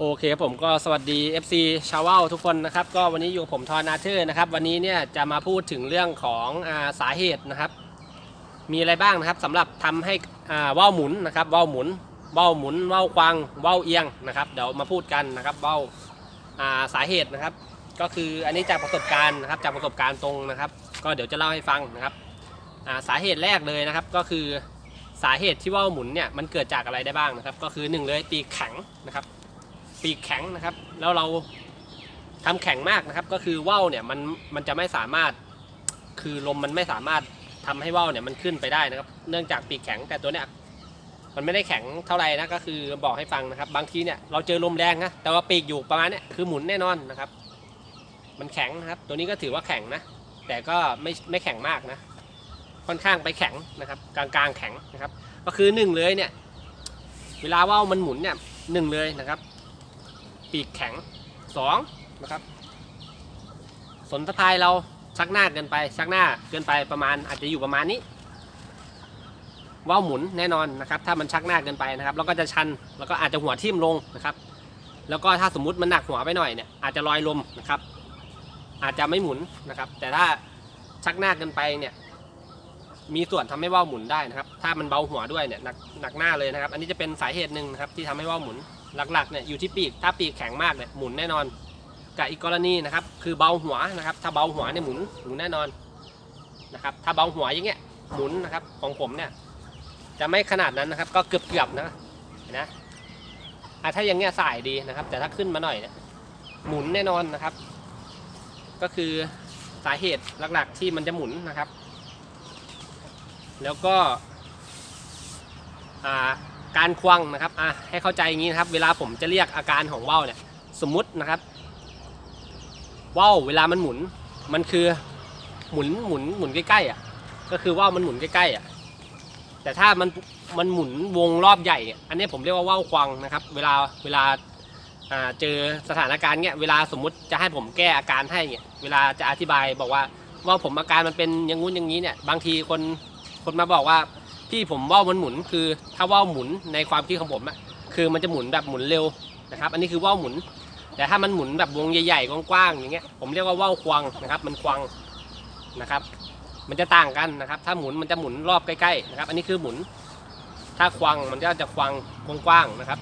โอเคครับผมก็สวัสดี FC ชาวเว้าทุกคนนะครับ ก็วันนี้อยู่กับผมทอนาเธอร์นะครับ วันนี้เนี่ยจะมาพูดถึงเรื่องของอาสาเหตุนะครับ มีอะไรบ้างนะครับสำหรับทำให้อ่าว่าวหมุนนะครับว่าวหมุนว่าวหมุนว่าวควางว่าวเอียงนะครับเดี๋ยวมาพูดกันนะครับว่าวอ่าสาเหตุนะครับ ก็คืออันนี้จากประสบการณ์นะครับจากประสบการณ์ตรงนะครับ ก็เดี๋ยวจะเล่าให้ฟังนะครับอ่าสาเหตุแรกเลยนะครับก็คือสาเหตุที่ว่าวหมุนเนี่ยมันเกิดจากอะไรได้บ้างนะครับ ก็คือหนึ่งเลยปีกแข็งนะครับ ปีกแข็งนะครับ แล้วเราทำแข็งมากนะครับ ก็คือว่าวเนี่ยมันมันจะไม่สามารถคือลมมันไม่สามารถทำให้ว่าวเนี่ยมันขึ้นไปได้นะครับ เนื่องจากปีกแข็งแต่ตัวเนี้ยมันไม่ได้แข็งเท่าไหร่นะก็คือบอกให้ฟังนะครับ บางทีเนี่ยเราเจอลมแรงนะแต่ว่าปีกอยู่ประมาณเนี้ยคือหมุนแน่นอนนะครับ มันแข็งนะครับ ตัวนี้ก็ถือว่าแข็งนะ แต่ก็ไม่ไม่แข็งมากนะ ค่อนข้างไปแข็งนะครับ กลางๆแข็งนะครับ ก็คือหนึ่งเลยเนี่ย เวลาว่าวมันหมุนเนี่ยหนึ่งเลยนะครับ ปีกแข็งสองนะครับ สนสะพายเราชักหน้าเกินไป ชักหน้าเกินไปประมาณอาจจะอยู่ประมาณนี้ว่าวหมุนแน่นอนนะครับ ถ้ามันชักหน้าเกินไปนะครับแล้วก็จะชันแล้วก็อาจจะหัวทิ่มลงนะครับ แล้วก็ถ้าสมมุติมันหนักหัวไปหน่อยเนี่ยอาจจะลอยลมนะครับ อาจจะไม่หมุนนะครับ แต่ถ้าชักหน้าเกินไปเนี่ย มีส่วนทำให้ว่าวหมุนได้นะครับ ถ้ามันเบาหัวด้วยเนี่ยหนักหนักหน้าเลยนะครับ อันนี้จะเป็นสาเหตุหนึ่งนะครับ ที่ทำให้ว่าวหมุน หลักๆเนี่ยอยู่ที่ปีกถ้าปีกแข็งมากเนี่ยหมุนแน่นอนกับอีกกรณีนะครับคือเบาหัวนะครับถ้าเบาหัวเนี่ยหมุนหมุนแน่นอนนะครับถ้าเบาหัวอย่างเงี้ยหมุนนะครับของผมเนี่ยจะไม่ขนาดนั้นนะครับก็เกือบเกือบๆนะนะถ้าอย่างเงี้ยสายดีนะครับ แต่ถ้าขึ้นมาหน่อยเนี่ยหมุนแน่นอนนะครับ ก็คือสาเหตุหลักๆที่มันจะหมุนนะครับ แล้วก็อ่า การควงนะครับอะให้เข้าใจอย่างนี้นะครับ เวลาผมจะเรียกอาการของว่าวเนี่ยสมมุตินะครับว่าวเวลามันหมุนมันคือหมุนหมุนหมุนใกล้ๆอะก็คือว่าวมันหมุนใกล้ๆอะแต่ถ้ามันมันหมุนวงรอบใหญ่ อันนี้ผมเรียกว่าว่าวควงนะครับ เวลาเวลาอ่าเจอสถานการณ์เนี้ยเวลาสมมุติจะให้ผมแก้อาการให้เนี่ยเวลาจะอธิบายบอกว่าว่าผมอาการมันเป็นอย่างงู้นอย่างนี้เนี่ยบางทีคนคนมาบอกว่า พี่ผมว่าวมันหมุนคือถ้าว่าวหมุนในความคิดของผมอะคือมันจะหมุนแบบหมุนเร็วนะครับ อันนี้คือว่าวหมุน แต่ถ้ามันหมุนแบบวงใหญ่ๆกว้างๆอย่างเงี้ยผมเรียกว่าว่าวควงนะครับ มันควงนะครับ มันจะต่างกันนะครับ ถ้าหมุนมันจะหมุนรอบใกล้ๆนะครับอันนี้คือหมุน ถ้าควงมันก็จะควงกว้างๆนะครับ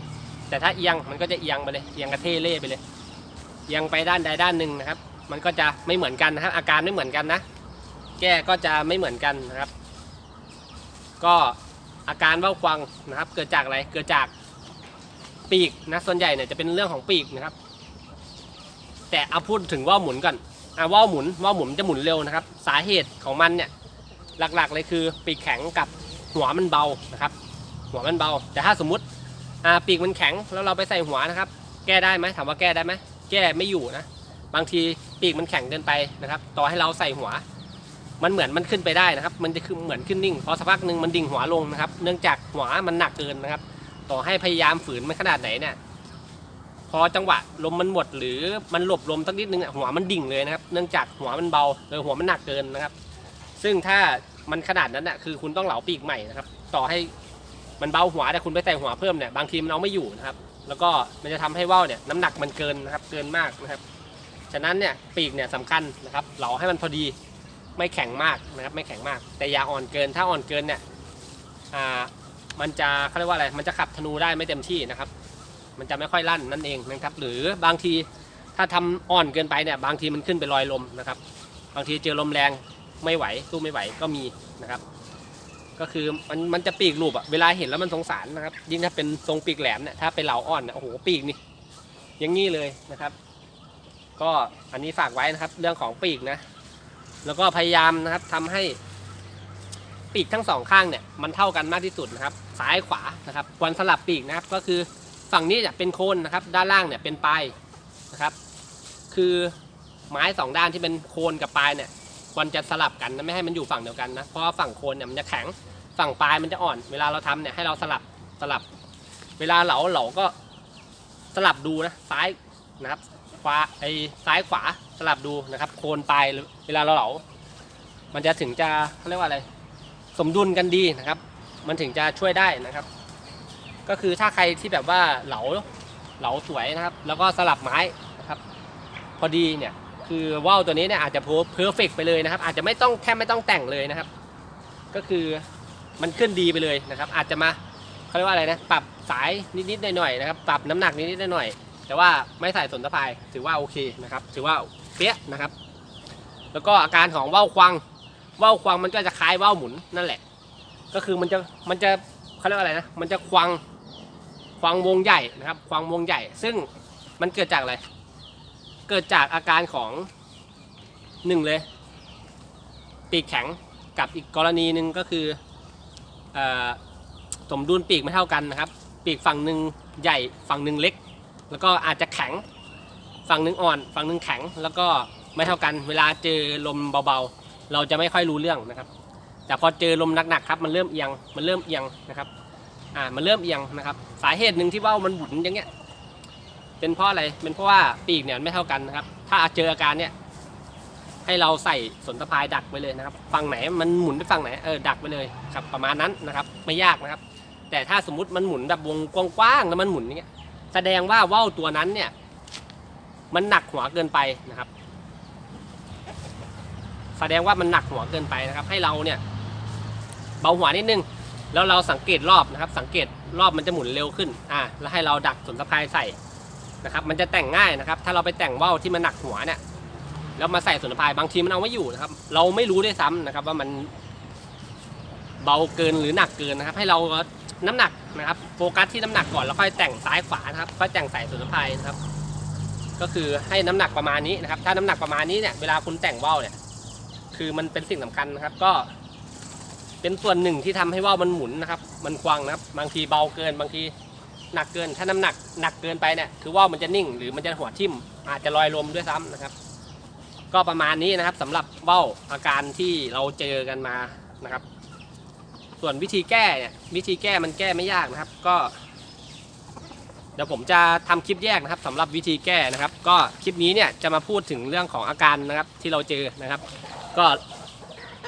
แต่ถ้าเอียงมันก็จะเอียงไปเลยเอียงกระเทเล่ไปเลยเอียงไปด้านใดด้านหนึ่งนะครับ มันก็จะไม่เหมือนกันนะครับอาการไม่เหมือนกันนะ แก้ก็จะไม่เหมือนกันนะครับ ก็อาการว่าวควงนะครับ เกิดจากอะไรเกิดจากปีกนะส่วนใหญ่เนี่ยจะเป็นเรื่องของปีกนะครับ แต่เอาพูดถึงว่าวหมุนก่อนอะว่าวหมุนว่าวหมุนจะหมุนเร็วนะครับ สาเหตุของมันเนี่ยหลักๆเลยคือปีกแข็งกับหัวมันเบานะครับ หัวมันเบา แต่ถ้าสมมุติอ่าปีกมันแข็งแล้วเราไปใส่หัวนะครับ แก้ได้ไหมถามว่าแก้ได้ไหมแก้ไม่อยู่นะบางทีปีกมันแข็งเกินไปนะครับ ต่อให้เราใส่หัว มันเหมือนมันขึ้นไปได้นะครับ มันจะคือเหมือนขึ้นนิ่งพอสักพักหนึ่งมันดิ่งหัวลงนะครับ เนื่องจากหัวมันหนักเกินนะครับ ต่อให้พยายามฝืนมันขนาดไหนเนี่ยพอจังหวะลมมันหมดหรือมันหลบลมสักนิดนึงอะหัวมันดิ่งเลยนะครับ เนื่องจากหัวมันเบาเออหัวมันหนักเกินนะครับ ซึ่งถ้ามันขนาดนั้นน่ะคือคุณต้องเหลาปีกใหม่นะครับ ต่อให้มันเบาหัวแต่คุณไปใส่หัวเพิ่มเนี่ยบางทีมันเอาไม่อยู่นะครับ แล้วก็มันจะทำให้ว่าวเนี่ยน้ำหนักมันเกินนะครับเกินมากนะครับ ฉะนั้นเนี่ยปีกเนี่ยสำคัญนะครับเหลาให้มันพอดี ไม่แข็งมากนะครับ ไม่แข็งมาก แต่อย่าอ่อนเกิน ถ้าอ่อนเกินเนี่ยอ่ามันจะเขาเรียกว่าอะไร มันจะขับธนูได้ไม่เต็มที่นะครับ มันจะไม่ค่อยลั่นนั่นเองนะครับ หรือบางทีถ้าทำอ่อนเกินไปเนี่ย บางทีมันขึ้นไปลอยลมนะครับ บางทีเจอลมแรงไม่ไหวสู้ไม่ไหวก็มีนะครับ ก็คือมันมันจะปีกรูปอะเวลาเห็นแล้วมันสงสารนะครับ ยิ่งถ้าเป็นทรงปีกแหลมเนี่ย ถ้าเป็นเหลาอ่อนเนี่ยโอ้โหปีกนี่อย่างนี้เลยนะครับ ก็อันนี้ฝากไว้นะครับ เรื่องของปีกนะ แล้วก็พยายามนะครับทำให้ปีกทั้งสองข้างเนี่ยมันเท่ากันมากที่สุดนะครับซ้ายขวานะครับควรสลับปีกนะครับก็คือฝั่งนี้เนี่ยเป็นโคนนะครับด้านล่างเนี่ยเป็นปลายนะครับ คือไม้สองด้านที่เป็นโคนกับปลายเนี่ยควรจะสลับกันนะไม่ให้มันอยู่ฝั่งเดียวกันนะเพราะว่าฝั่งโคนเนี่ยมันจะแข็งฝั่งปลายมันจะอ่อน เวลาเราทำเนี่ยให้เราสลับสลับ เวลาเหลาเหลาก็สลับดูนะซ้ายนะครับขวาไอ้ซ้ายขวา สลับดูนะครับ โคนปลายเวลาเราเหลา มันจะถึงจะเขาเรียกว่าอะไร สมดุลกันดีนะครับ มันถึงจะช่วยได้นะครับ ก็คือถ้าใครที่แบบว่าเหลาเหลาสวยนะครับ แล้วก็สลับไม้นะครับ พอดีเนี่ยคือว่าวตัวนี้เนี่ยอาจจะเพอร์เฟกไปเลยนะครับ อาจจะไม่ต้องแทบไม่ต้องแต่งเลยนะครับ ก็คือมันขึ้นดีไปเลยนะครับ อาจจะมาเขาเรียกว่าอะไรนะปรับสายนิดๆหน่อยๆนะครับ ปรับน้ำหนักนิดๆหน่อยๆแต่ว่าไม่ใส่สนตะพายถือว่าโอเคนะครับ ถือว่า เปี้ยนะครับ แล้วก็อาการของว่าวควงว่าวควงมันก็จะคล้ายว่าวหมุนนั่นแหละ ก็คือมันจะมันจะเขาเรียกอะไรนะมันจะควงควงวงใหญ่นะครับ ควงวงใหญ่ ซึ่งมันเกิดจากอะไรเกิดจากอาการของหนึ่งเลยปีกแข็งกับอีกกรณีหนึ่งก็คืออสมดุลปีกไม่เท่ากันนะครับ ปีกฝั่งหนึ่งใหญ่ฝั่งหนึ่งเล็ก แล้วก็อาจจะแข็ง ฝั่งหนึ่งอ่อน ฝั่งหนึ่งแข็ง แล้วก็ไม่เท่ากันเวลาเจอลมเบาๆ เราจะไม่ค่อยรู้เรื่องนะครับ แต่พอเจอลมหนักๆครับมันเริ่มเอียงมันเริ่มเอียงนะครับอ่ามันเริ่มเอียงนะครับ สาเหตุหนึ่งที่ว่าวมันหมุนอย่างเงี้ยเป็นเพราะอะไรเป็นเพราะว่าปีกเนี่ยไม่เท่ากันนะครับ ถ้าเจออาการเนี่ยให้เราใส่สนตะพายดักไว้เลยนะครับฝั่งไหนมันหมุนไปฝั่งไหนเออดักไว้เลยครับประมาณนั้นนะครับไม่ยากนะครับ แต่ถ้าสมมุติมันหมุนแบบวงกว้างๆแล้วมันหมุนอย่างเงี้ยแสดงว่าว่าวตัวนั้นเนี่ย มันหนักหัวเกินไปนะครับ แสดงว่ามันหนักหัวเกินไปนะครับ ให้เราเนี่ยเบาหัวนิดนึง แล้วเราสังเกตรอบนะครับ สังเกตรอบมันจะหมุนเร็วขึ้นอ่าแล้วให้เราดักสนสะพายใส่นะครับ มันจะแต่งง่ายนะครับ ถ้าเราไปแต่งว่าวที่มันหนักหัวเนี่ยแล้วมาใส่สนสะพายบางทีมันเอาไม่อยู่นะครับ เราไม่รู้ด้วยซ้ำนะครับ ว่ามันเบาเกินหรือหนักเกินนะครับ ให้เราน้ำหนักนะครับ โฟกัสที่น้ำหนักก่อนแล้วค่อยแต่งซ้ายขวานะครับค่อยแต่งใส่สนสะพายนะครับ ก็คือให้น้ำหนักประมาณนี้นะครับ ถ้าน้ำหนักประมาณนี้เนี่ยเวลาคุณแต่งว่าวเนี่ย คือมันเป็นสิ่งสำคัญนะครับ ก็ เป็นส่วนหนึ่งที่ทำให้ว่าวมันหมุนนะครับ มันควงนะครับ บางทีเบาเกิน บางทีหนักเกิน ถ้าน้ำหนักหนักเกินไปเนี่ย คือว่าวมันจะนิ่ง หรือมันจะหัวทิ่ม อาจจะลอยลมด้วยซ้ำนะครับ ก็ประมาณนี้นะครับสำหรับว่าวอาการที่เราเจอกันมานะครับ ส่วนวิธีแก้เนี่ย วิธีแก้มันแก้ไม่ยากนะครับ ก็ เดี๋ยวผมจะทำคลิปแยกนะครับสำหรับวิธีแก้นะครับ ก็คลิปนี้เนี่ยจะมาพูดถึงเรื่องของอาการนะครับที่เราเจอนะครับ ก็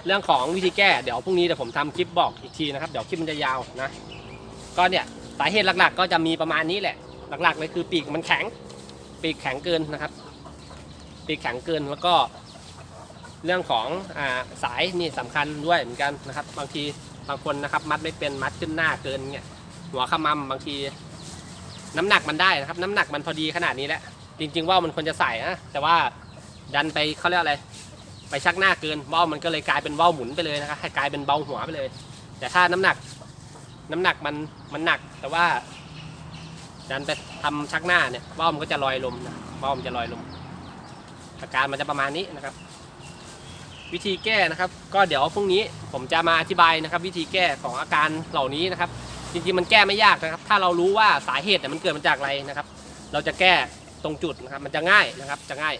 เรื่องของวิธีแก้เดี๋ยวพรุ่งนี้เดี๋ยวผมทำคลิปบอกอีกทีนะครับเดี๋ยวคลิปมันจะยาวนะก็เนี่ยสาเหตุหลักๆ ก็จะมีประมาณนี้แหละ หลักๆเลยคือปีกมันแข็ง ปีกแข็งเกินนะครับ ปีกแข็งเกินแล้วก็ เรื่องของอาสายนี่สำคัญด้วยเหมือนกันนะครับ บางทีบางคนนะครับ มัดไม่เป็นมัดขึ้นหน้าเกินเนี่ยหัวขมำบางที น้ำหนักมันได้นะครับ น้ำหนักมันพอดีขนาดนี้แหละจริง ๆ ว่ามันควรจะใส่นะแต่ว่าดันไปเขาเรียกอะไร ไปชักหน้าเกินว่าวมันก็เลยกลายเป็นว่าวหมุนไปเลยนะครับให้กลายเป็นเบาหัวไปเลย แต่ถ้าน้ำหนักน้ำหนักมันมันหนัก แต่ว่า ดันไปทำชักหน้าเนี่ยว่าวมันก็จะลอยลมนะว่าวมันจะลอยลม อาการมันจะประมาณนี้นะครับ วิธีแก้นะครับ ก็เดี๋ยวพรุ่งนี้ผมจะมาอธิบายนะครับ วิธีแก้ของอาการเหล่านี้นะครับ จริงๆมันแก้ไม่ยากนะครับ ถ้าเรารู้ว่าสาเหตุเนี่ยมันเกิดมาจากอะไรนะครับ เราจะแก้ตรงจุดนะครับ มันจะง่ายนะครับ จะง่าย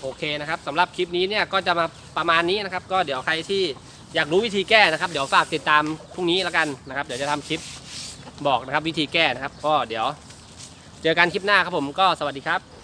โอเคนะครับสำหรับคลิปนี้เนี่ยก็จะมาประมาณนี้นะครับ ก็เดี๋ยวใครที่อยากรู้วิธีแก้นะครับ เดี๋ยวฝากติดตามพรุ่งนี้แล้วกันนะครับ เดี๋ยวจะทำคลิปบอกนะครับ วิธีแก้นะครับ ก็เดี๋ยว เจอกันคลิปหน้าครับผมก็สวัสดีครับ